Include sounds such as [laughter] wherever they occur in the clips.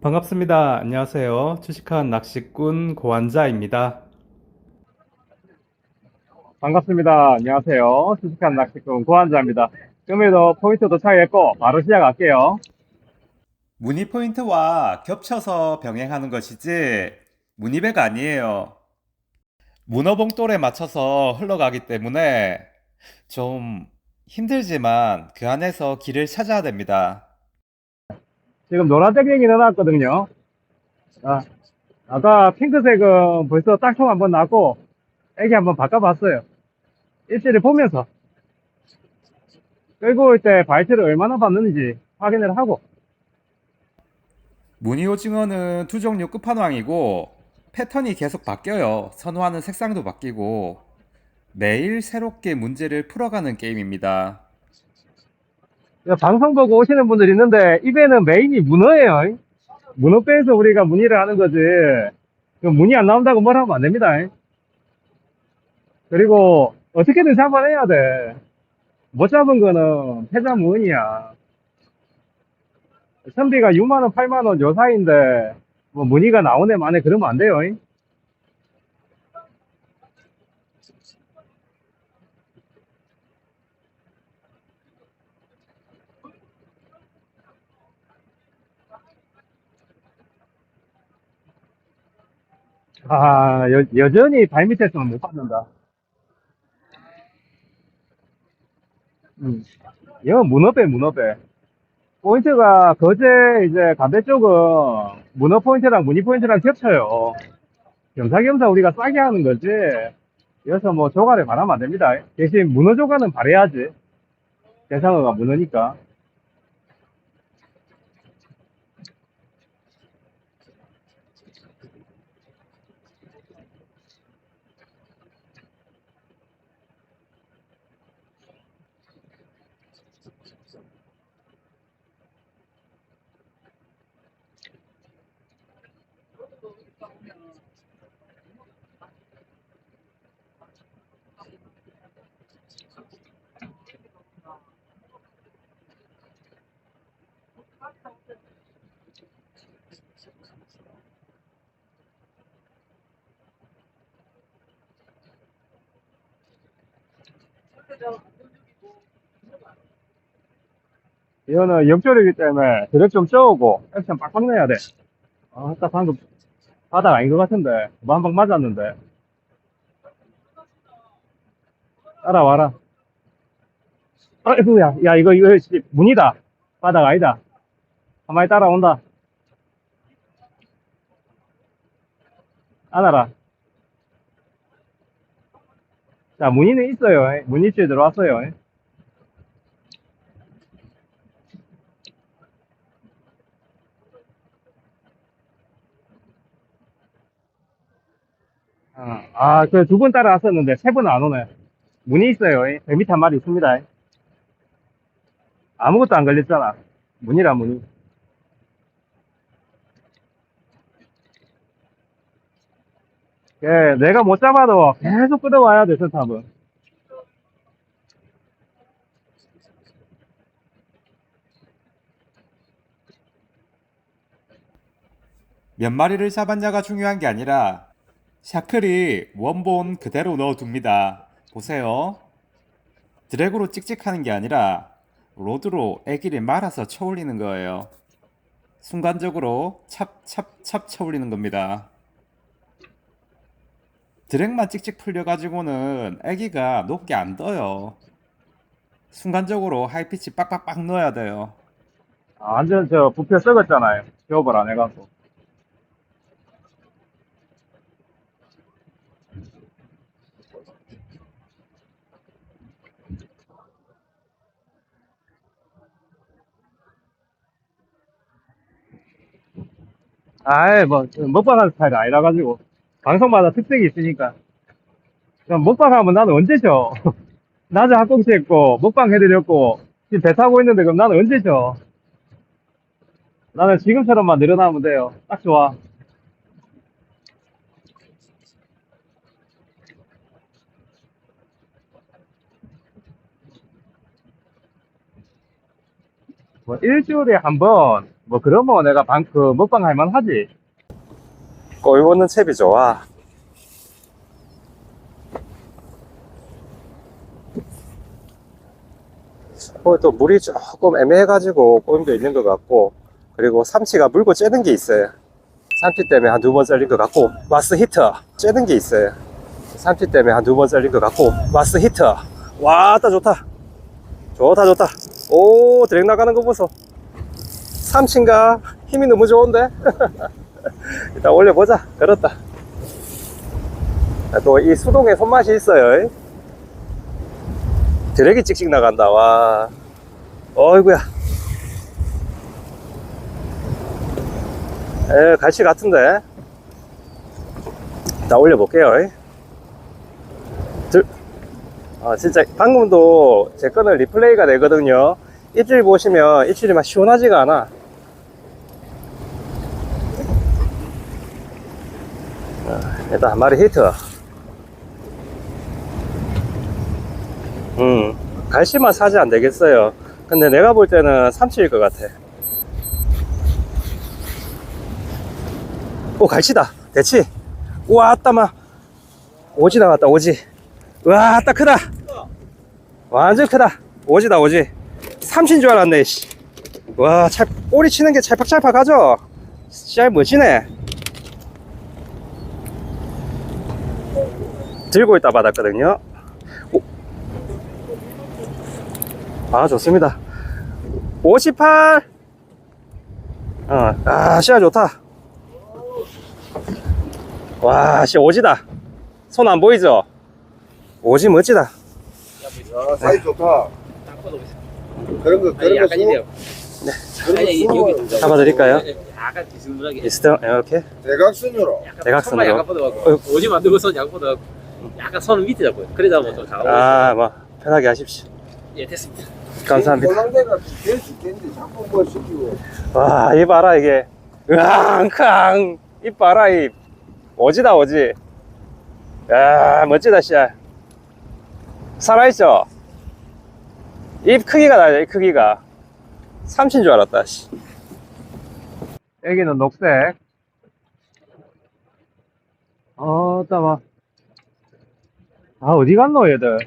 반갑습니다. 안녕하세요. 주식한 낚시꾼 고환자입니다. 반갑습니다. 안녕하세요. 주식한 낚시꾼 고한자입니다. 금일도 포인트 도착했고 바로 시작할게요. 무늬 포인트와 겹쳐서 병행하는 것이지 무늬배가 아니에요. 문어봉돌에 맞춰서 흘러가기 때문에 좀 힘들지만 그 안에서 길을 찾아야 됩니다. 지금 노란 땡땡이 넣어놨거든요. 아, 아까 핑크색은 벌써 딱총 한번 났고 애기 한번 바꿔봤어요. 일지를 보면서 끌고 올때 바이트를 얼마나 받는지 확인을 하고 무늬 오징어는 두 종류 끝판왕이고 패턴이 계속 바뀌어요. 선호하는 색상도 바뀌고 매일 새롭게 문제를 풀어가는 게임입니다. 방송 보고 오시는 분들 있는데 입에는 메인이 문어예요. 문어 빼서 우리가 문의를 하는 거지. 그 문의 안 나온다고 뭘 하면 안 됩니다. 그리고 어떻게든 잡아내야 돼. 못 잡은 거는 패자무은이야. 선비가 6만원, 8만원 요 사이인데 뭐 문의가 나오네 마네 그러면 안 돼요. 아, 여, 여전히 발밑에서는 못 받는다. 음. 이건 문어배, 문어배. 포인트가 거제 이제 감배 쪽은 문어 포인트랑 무늬 포인트랑 겹쳐요. 겸사겸사 우리가 싸게 하는 거지. 여기서 뭐 조가를 바라면 안 됩니다. 대신 문어 조가는 바래야지. 대상어가 문어니까. 이거는 역조리기 때문에 드랙 좀 쪄오고 액션 빡빡 내야 돼. 아, 딱 방금 바닥 아닌 것 같은데. 뭐 한 방 맞았는데. 따라와라. 아이고야, 야, 이거, 이거, 씨, 문이다. 바닥 아니다. 한 마리 따라온다. 안아라. 자, 문의는 있어요. 문의치에 들어왔어요. 어, 아, 그 두 분 따라 왔었는데 세 분은 안 오네. 문의 있어요. 100m 한 마리 있습니다. 아무것도 안 걸렸잖아. 문이라 문의. 예, 내가 못 잡아도 계속 끌어와야 돼, 선탑은. 몇 마리를 잡았냐가 중요한 게 아니라 샤클이 원본 그대로 넣어둡니다. 보세요. 드래그로 찍찍하는 게 아니라 로드로 애기를 말아서 쳐올리는 거예요. 순간적으로 찹찹찹 쳐올리는 겁니다. 드랙만 찍찍 풀려가지고는 애기가 높게 안 떠요. 순간적으로 하이피치 빡빡빡 넣어야 돼요. 아, 완전 저 부표 썩었잖아요. 기업을 안 해갖고. 아이, 뭐, 먹방하는 스타일이 아니라가지고. 방송마다 특색이 있으니까. 먹방하면 나는 언제 죠 [laughs] 낮에 학꽁치 했고, 먹방 해드렸고, 지금 배 타고 있는데 그럼 나는 언제 죠 나는 지금처럼만 늘어나면 돼요. 딱 좋아. 뭐 일주일에 한 번, 뭐 그러면 내가 방, 그 먹방 할만 하지. 꼴 보는 채비 좋아. 어, 또 물이 조금 애매해가지고 꼬임도 있는 것 같고, 그리고 삼치가 물고 째는 게 있어요. 삼치 때문에 한 두번 썰린 것 같고, 마스 히트 째는 게 있어요. 삼치 때문에 한 두번 썰린 것 같고, 마스 히트. 와, 따 좋다. 좋다, 좋다. 오, 드랙 나가는 거 보소. 삼치인가? 힘이 너무 좋은데? [laughs] [laughs] 일단 올려보자. 걸었다. 또 이 수동에 손맛이 있어요. 드랙이 찍찍 나간다. 와. 어이구야. 에, 갈치 같은데. 자, 올려볼게요. 들, 아, 진짜, 방금도 제 거는 리플레이가 되거든요. 입질 보시면 입질이 막 시원하지가 않아. 일단 한 마리 히트. 음, 갈치만 사지 안 되겠어요. 근데 내가 볼 때는 삼치일 것 같아. 오, 갈치다. 대치. 우와, 따마. 오지 나왔다, 오지. 우와, 따 크다. 완전 크다. 오지다, 오지. 삼치인 줄 알았네, 씨. 와, 찰, 꼬리 치는 게 찰팍찰팍 하죠? 잘 멋지네. 들고 있다 받았거든요. 오. 아, 좋습니다. 58! 어, 아, 시야 좋다. 와, 씨, 오지다. 손 안 보이죠? 오지 멋지다. 아, 사이 좋다. 그런 거, 그런 거. 그런 거 아니, 여기 거 잡아드릴까요? 약간 비스무하게. 비스트, 이렇게. 대각선으로. 대각선으로. 뻗어갖고 오지 만들고 손 약간 뻗어갖고 약간 손을 밑에 잡고요. 그러다 보면 좀 작아 보이죠. 아, 뭐, 편하게 하십시오. 예, 됐습니다. 감사합니다. 홀랑대가 될수 있겠는데 자꾸 뭐 시키고. 와, 이 봐라, 이게. 으앙캉! 이 봐라, 이. 오지다, 오지. 야, 멋지다, 씨야. 살아있죠? 입 크기가 나죠, 입 크기가. 삼친 줄 알았다, 씨. 애기는 녹색. 어, 따마. 아, 어디 갔노, 얘들?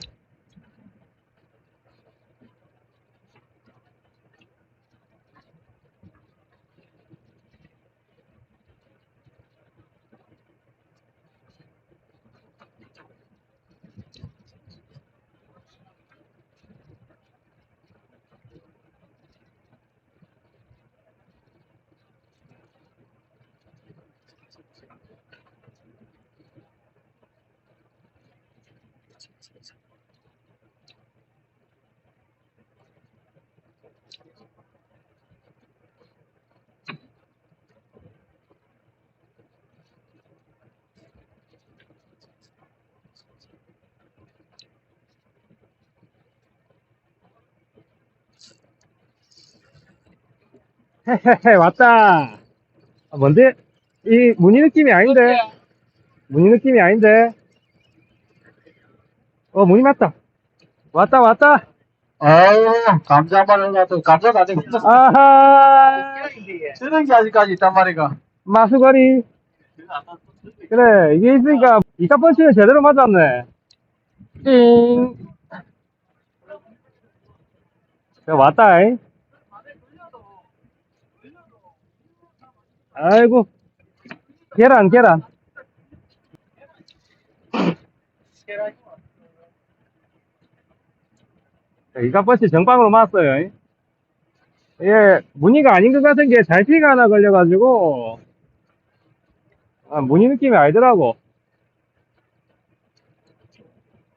헤헤헤, 왔다. 아, 뭔데? 이 무늬 느낌이 아닌데? 무늬 느낌이 아닌데? 어, 무늬 맞다. 왔다, 왔다. 아유, 감자 말려놔도 감자가 아직 없어. 아하! 쓰는 게 아직까지 있단 말이가. 마수거리. 그래, 이게 있으니까, 이카 펀치는 제대로 맞았네. 띵. 야, 왔다, 잉. 아이고. 계란, 계란. 자, 이카 펀치 정방으로 맞았어요, 잉. 예, 무늬가 아닌 것 같은 게 잘피가 하나 걸려가지고, 아, 무늬 느낌이 아니더라고.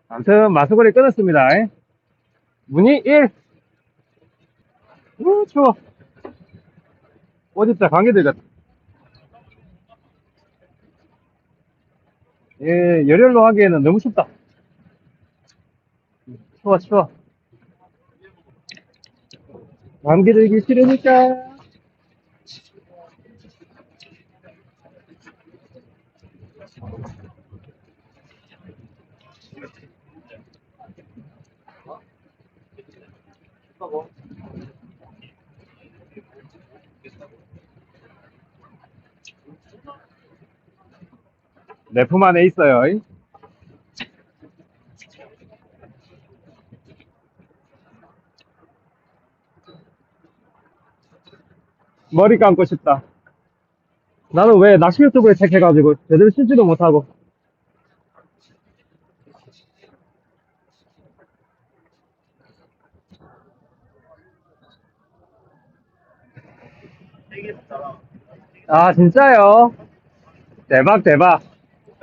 아무튼, 마수거리 끊었습니다. 무늬 1. 우, 추워. 옷 입자 감기 들겠다. 예, 열혈로 하기에는 너무 춥다. 추워, 추워. 감기 들기 싫으니까. 내 품 안에 있어요. 이. 머리 감고 싶다. 나는 왜 낚시 유튜브를 택해가지고 제대로 씻지도 못하고. 아, 진짜요? 대박, 대박.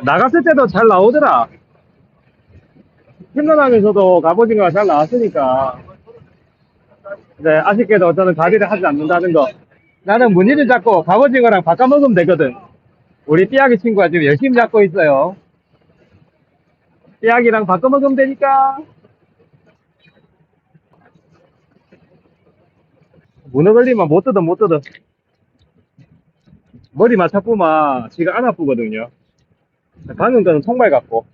나갔을 때도 잘 나오더라. 힘나하면서도 갑오징어가 잘 나왔으니까. 네, 아쉽게도 저는 가비를 하지 않는다는 거. 나는 무늬를 잡고 갑오징어랑 바꿔 먹으면 되거든. 우리 삐약이 친구가 지금 열심히 잡고 있어요. 삐약이랑 바꿔 먹으면 되니까. 문어 걸리면 못 뜯어, 못 뜯어. 머리 맞춰보면 지가 안 아프거든요. 방금 거는 통발 같고.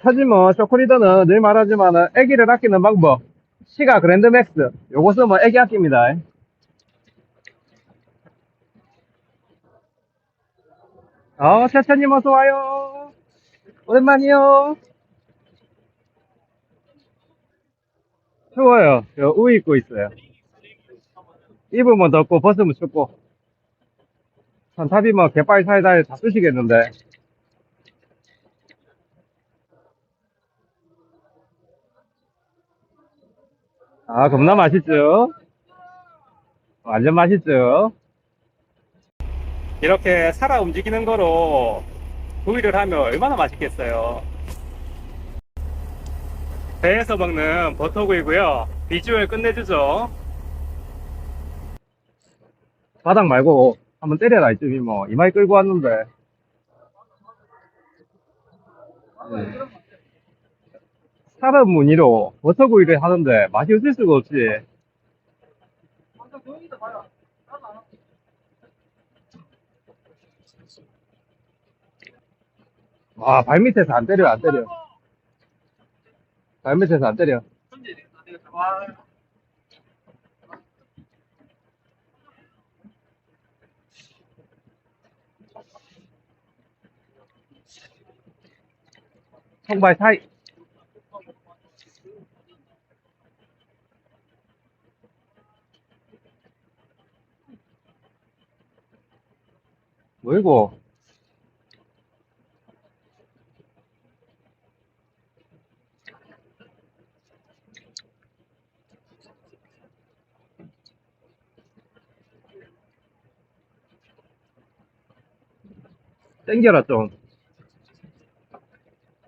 타지모 쇼크리더는 늘 말하지만 애기를 아끼는 방법. 시가 그랜드 맥스. 요거 쓰면 애기 아낍니다. 어, 차차님 어서 와요. 오랜만이요. 추워요. 저우 입고 있어요. 입으면 덥고 벗으면 춥고. 산타비 뭐 개빨 사이다에 다 쓰시겠는데. 아, 겁나 맛있죠? 완전 맛있죠? 이렇게 살아 움직이는 거로 구이를 하면 얼마나 맛있겠어요. 배에서 먹는 버터구이고요. 비주얼 끝내주죠. 바닥 말고 한번 때려라 이쯤이 뭐 이마에 끌고 왔는데. 네. 사람 무늬로 버터구이를 하는데 맛이 없을 수가 없지. 와, 발밑에서 안 때려, 안 때려. 발밑에서 안 때려. 통발 사이. 뭐이고? 땡겨라 좀.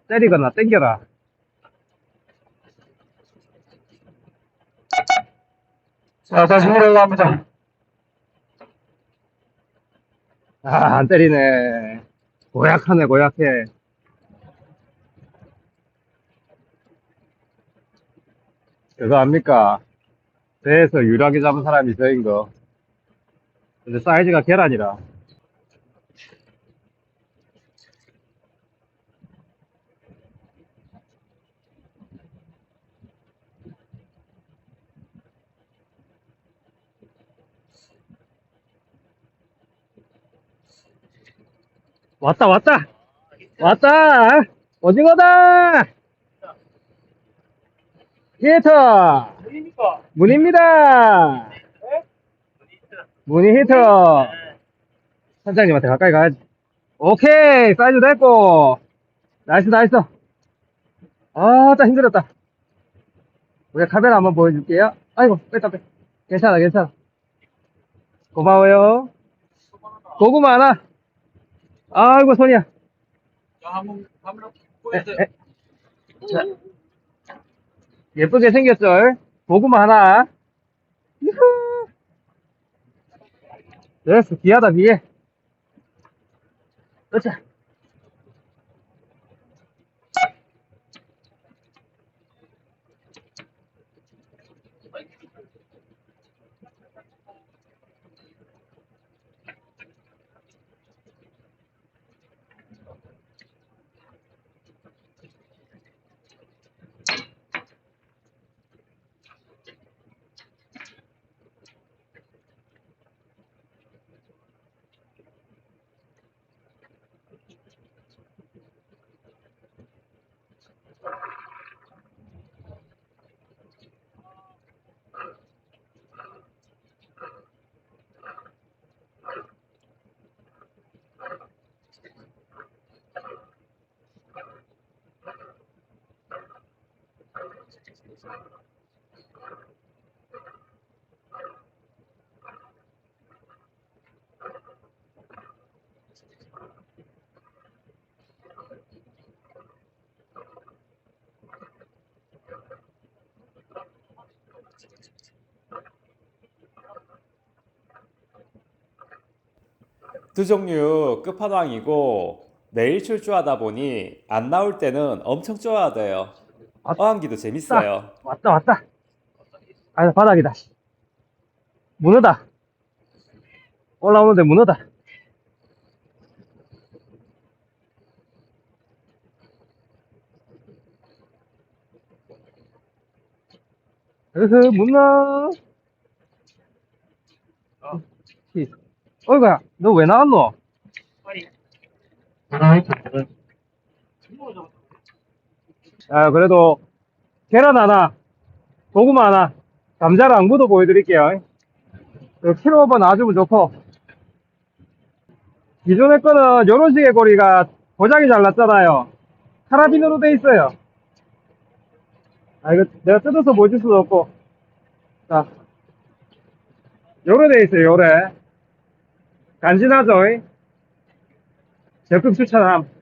때리거나 땡겨라. 자 다시 올라갑니다 아 안 때리네. 고약하네 고약해. 그거 압니까? 배에서 유일하게 잡은 사람이 저인 거. 근데 사이즈가 계란이라 왔다 왔다. 왔다. 오징어다. 히터. 문입니다. 문이 히터. 선장님한테 가까이 가야지. 오케이. 사이즈 됐고. 나이스 나이스. 아따 힘들었다. 우리 카메라 한번 보여줄게요. 아이고 뺐다 뺐 괜찮아 괜찮아. 고마워요. 고구마 하나 아이고 손이야. 자, 예쁘게 생겼죠? 고구마 하나. 유후. 됐어, 귀하다, 귀해. 으쌰. 두종류 끝판왕이고 매일 출주하다 보니 안 나올 때는 엄청 좋아야 돼요. 어항기도 재밌어요. 왔다, 왔다. 아, 바닥이다. 문어다. 올라오는데 문어다. 으흐, 문어. 어, 씨. 어이구야, 너 왜 나왔노? 아, 그래도 계란 하나, 고구마 하나, 감자랑 앙무도 보여드릴게요. 그 키로오버 놔주면 좋고. 기존의 거는 요런 식의 고리가 고장이 잘 났잖아요. 카라빈으로 돼 있어요. 아, 이거 내가 뜯어서 보여줄 수도 없고. 자. 요래 돼 있어요, 요래. 간지나죠? 적극 추천함.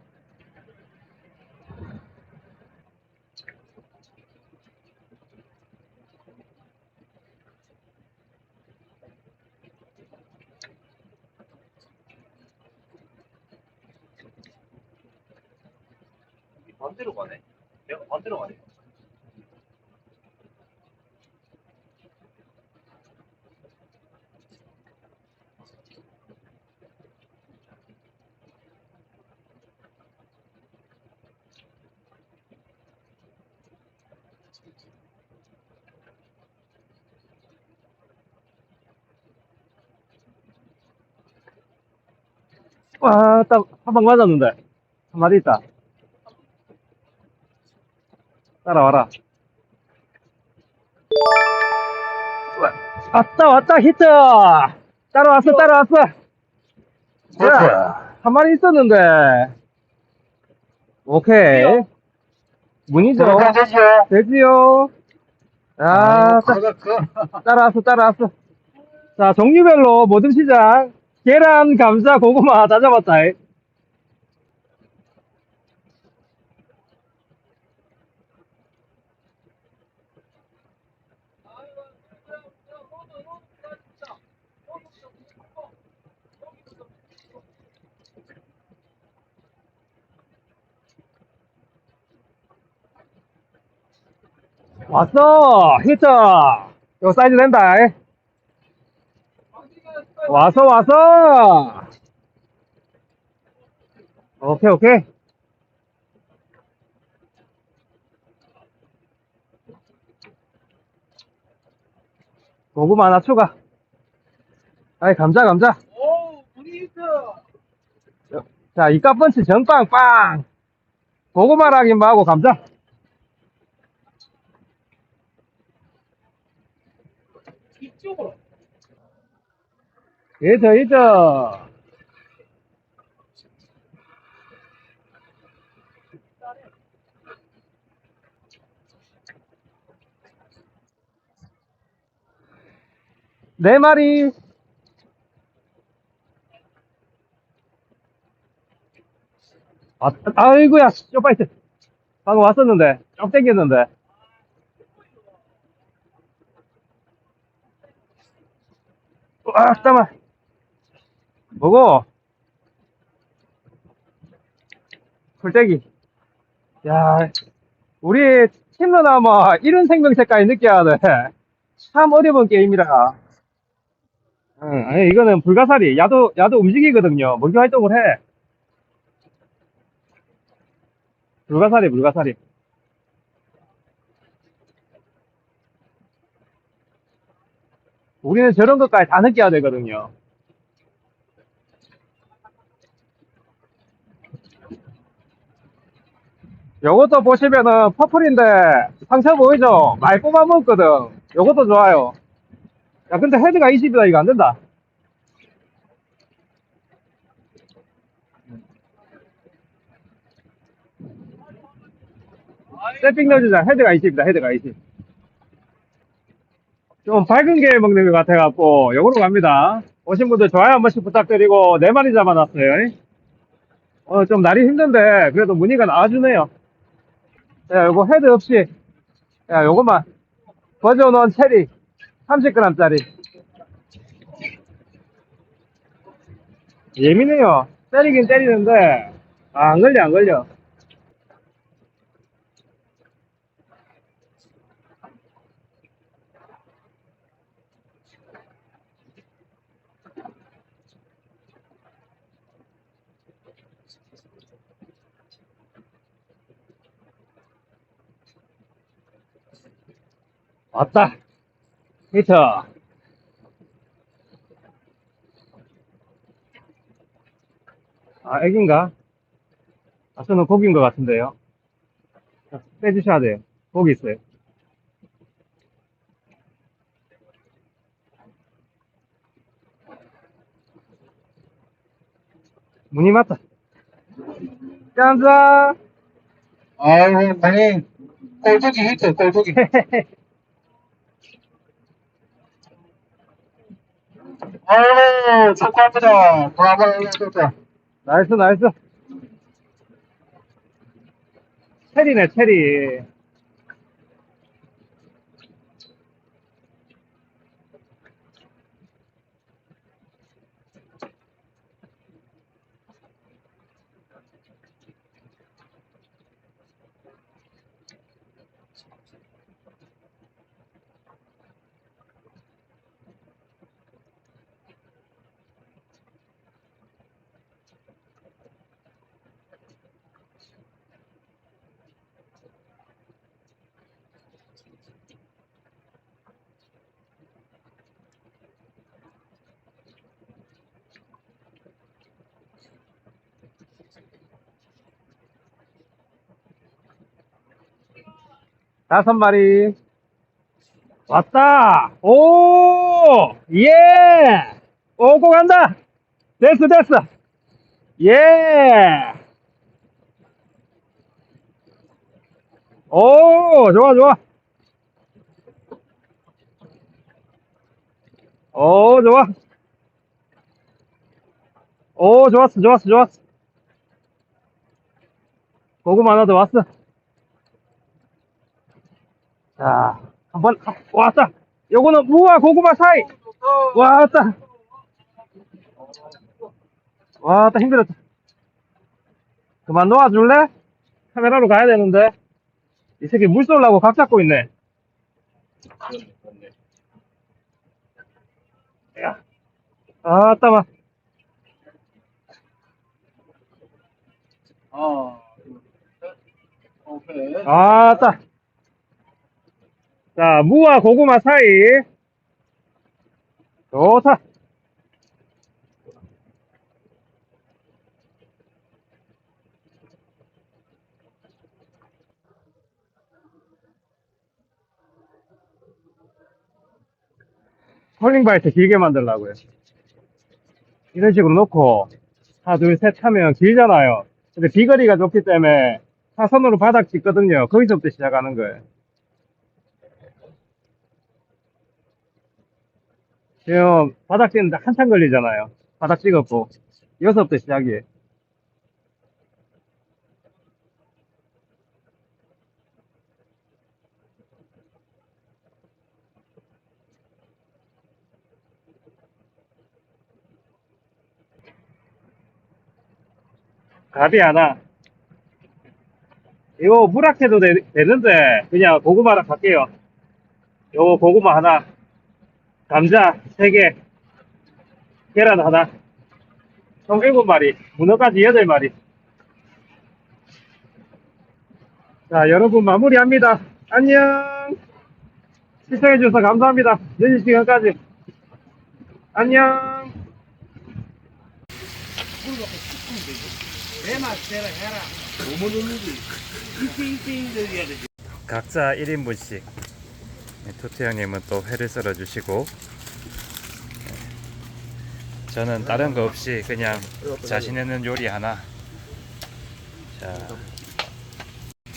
반대로 가네. 내가 반대로 가네. 와, 딱, 한방 맞았는데. 한 마리 있다. 따라와라. 왔다, 왔다, 히트! 따라왔어, 따라왔어! 야, 한 마리 있었는데. 오케이. 문이죠? 되지요? 아, 따, 따라왔어, 따라왔어. 자, 종류별로 모든 시장. 계란, 감자, 고구마 다 잡았다. 왔어! 히트! 이거 사이즈 된다. 와서, 와서! 오케이, 오케이. 고구마 하나 추가. 아이, 감자, 감자. 자, 이까펀치 전빵, 빵! 고구마랑 임하고 감자. 이저, 이저. 네 마리. 아, 아이고야, 쇼파이트. 방금 왔었는데, 쭉 땡겼는데. 아, 잠깐만. 뭐고? 풀떼기. 야, 우리 팀러나마 이런 생명체까지 느껴야 돼. 참 어려운 게임이라. 응, 아니, 이거는 불가사리. 야도, 야도 움직이거든요. 먹이 활동을 해. 불가사리, 불가사리. 우리는 저런 것까지 다 느껴야 되거든요. 요것도 보시면은 퍼플인데 상처 보이죠? 많이 뽑아 먹었거든. 요것도 좋아요. 야, 근데 헤드가 20이다. 이거 안 된다. 세핑 넣어주자. 헤드가 20이다. 헤드가 20. 좀 밝은 게 먹는 것 같아갖고 요거로 갑니다. 오신 분들 좋아요 한 번씩 부탁드리고 네 마리 잡아놨어요. 어, 좀 날이 힘든데 그래도 무늬가 나와주네요. 야, 요거 헤드 없이 야, 요거만 버전원 체리 30g짜리 예민해요. 때리긴 때리는데, 아, 안 걸려, 안 걸려. 왔다. 히트. 아, 애기인가? 아, 저는 고기인 것 같은데요. 자, 빼주셔야 돼요. 고기 있어요. 문이 맞다. 짠짠! 아이고, 아니, 꼴보기 히트, 꼴보기. [laughs] 아이고, 축하합니다. 브라보, 좋다. 나이스, 나이스. 체리네, 체리. 다섯 마리. 왔다! 오! 예! 오고 간다! 됐어, 됐어! 예! 오, 좋아, 좋아. 오, 좋아. 오, 좋았어, 좋았어, 좋았어. 고구마 하나 더 왔어. 자, 한 번, 아, 왔다. 요거는 무와 고구마 사이. 왔다. 왔다, 힘들었다. 그만 놓아줄래? 카메라로 가야 되는데. 이 새끼 물 쏠라고 각 잡고 있네. 야. 아따, 마. 아, 오케이. 아따. 자, 무와 고구마 사이. 좋다. 폴링 바이트 길게 만들라고요. 이런 식으로 놓고, 하나, 둘, 셋 하면 길잖아요. 근데 비거리가 좁기 때문에 사선으로 바닥 찍거든요. 거기서부터 시작하는 거예요. 지금 바닥 찍는데 한참 걸리잖아요. 바닥 찍었고. 여기서부터 시작이에요. 갑이 하나. 이거 무락해도 되, 되는데, 그냥 고구마랑 갈게요. 요거 고구마 하나. 감자 3개, 계란 하나, 총 7마리, 문어까지 8마리. 자, 여러분 마무리합니다. 안녕! 시청해주셔서 감사합니다. 늦은 시간까지. 안녕! 각자 1인분씩 토트 형님은 또 회를 썰어주시고 네. 저는 다른 거 없이 그냥 자신 있는 요리 하나 자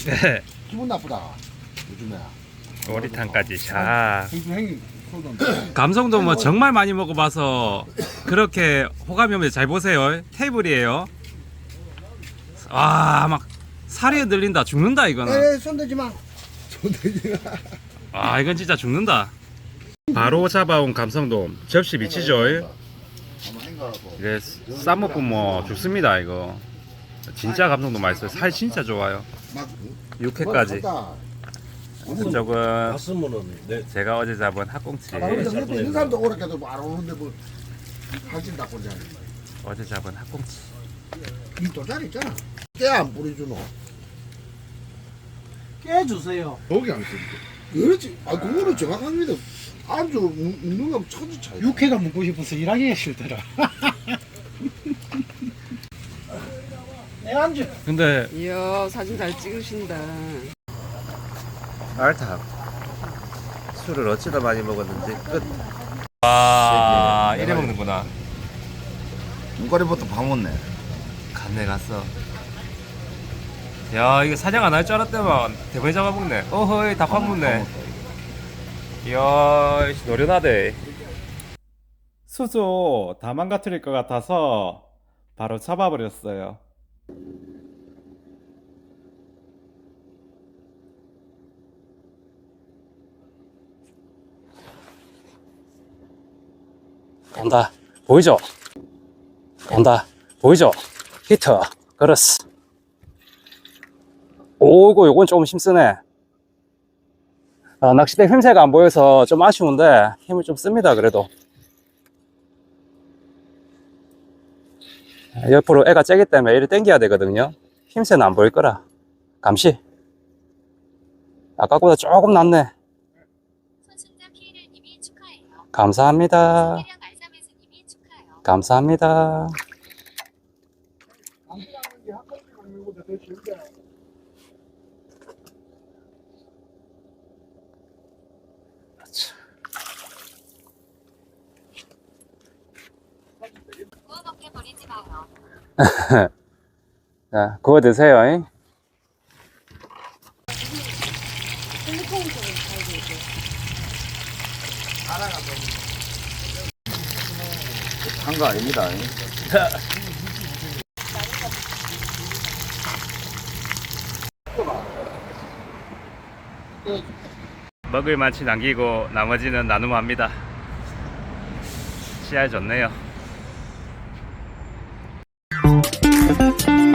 네, 기분 나쁘다. 요즘에. 오리탕까지 자 형님. 감성도 뭐 정말 많이 먹어봐서 그렇게 호감이 없는데 잘 보세요 테이블이에요 와막 살이 들린다 죽는다 이거는 에, 손대지 마. 손대지 마. 아 이건 진짜 죽는다 바로 잡아온 감성돔 접시 미치죠 이게 쌈먹으면 뭐 좋습니다 이거 진짜 감성도 맛있어요 살 진짜 좋아요 육회까지 저건 갔으면은 내 제가 어제 잡은 학꽁치 있는 사람도 오락해도 안 오는데 뭐 그러잖아. 어제 잡은 학꽁치 이 도자리 있잖아. 깨 안 뿌려주노. 깨 주세요. 거기 안 쓰는데. 그렇지. 아 그거는 정확합니다. 안주 먹- 먹는 거 천지 차이. 육회가 먹고 싶어서 일하기 싫더라. 내 안주. 근데 이야 사진 잘 찍으신다. 알탑 술을 어찌나 많이 먹었는지 끝 아 이래 먹는구나 눈가리부터 밥 먹네. 갔네 갔어 야 이거 사냥 안 할 줄 알았더만 대번에 잡아먹네 어허이 다 파묻네 이야 씨, 노련하대 수조 다 망가뜨릴 것 같아서 바로 잡아버렸어요 온다. 보이죠? 온다. 보이죠? 히트. 그렇스. 오이고, 요건 조금 힘쓰네. 아, 낚싯대 힘새가 안 보여서 좀 아쉬운데, 힘을 좀 씁니다, 그래도. 옆으로 애가 째기 때문에 이를 당겨야 되거든요. 힘새는 안 보일 거라. 감시. 아까보다 조금 낫네. 감사합니다. 감사합니다. 구워 먹게 버리지 마요. [laughs] 자, 구워 드세요. 잉? 한거 아닙니다. [laughs] 먹을 만치 남기고 나머지는 나눔합니다 씨알 좋네요 Thank you.